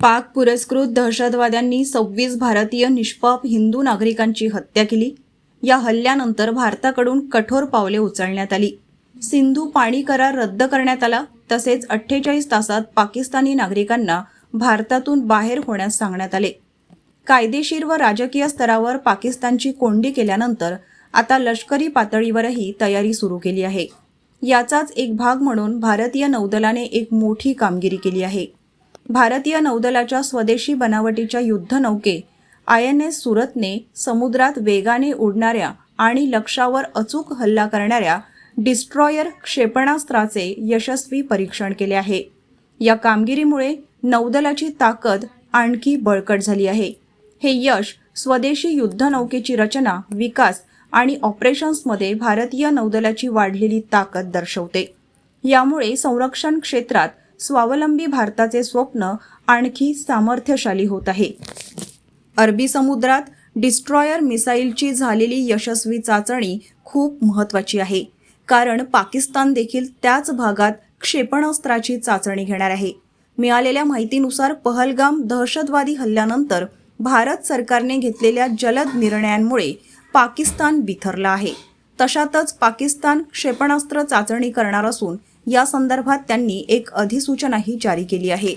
पाक पुरस्कृत दहशतवाद्यांनी सव्वीस भारतीय निष्पाप हिंदू नागरिकांची हत्या केली. या हल्ल्यानंतर भारताकडून कठोर पावले उचलण्यात आली. सिंधू पाणी करार रद्द करण्यात आला तसेच अठ्ठेचाळीस तासात पाकिस्तानी नागरिकांना भारतातून बाहेर होण्यास सांगण्यात आले. कायदेशीर व राजकीय स्तरावर पाकिस्तानची कोंडी केल्यानंतर आता लष्करी पातळीवरही तयारी सुरू केली आहे. याचाच एक भाग म्हणून भारतीय नौदलाने एक मोठी कामगिरी केली आहे. भारतीय नौदलाच्या स्वदेशी बनावटीच्या युद्धनौके आय एन एस सुरतने समुद्रात वेगाने उडणाऱ्या आणि लक्षावर अचूक हल्ला करणाऱ्या डिस्ट्रॉयर क्षेपणास्त्राचे यशस्वी परीक्षण केले आहे. या कामगिरीमुळे नौदलाची ताकद आणखी बळकट झाली आहे. हे यश स्वदेशी युद्धनौकेची रचना विकास आणि ऑपरेशन्समध्ये भारतीय नौदलाची वाढलेली ताकद दर्शवते. यामुळे संरक्षण क्षेत्रात स्वावलंबी भारताचे स्वप्न आणखी सामर्थ्यशाली होत आहे. अरबी समुद्रात डिस्ट्रॉयर मिसाईलची झालेली यशस्वी चाचणी खूप महत्त्वाची आहे. कारण पाकिस्तान देखील त्याच भागात क्षेपणास्त्राची चाचणी घेणार आहे. मिळालेल्या माहितीनुसार पहलगाम दहशतवादी हल्ल्यानंतर भारत सरकारने घेतलेल्या जलद निर्णयांमुळे पाकिस्तान बिथरला आहे. तशातच पाकिस्तान क्षेपणास्त्र चाचणी करणार असून या संदर्भात त्यांनी एक अधिसूचनाही जारी केली आहे.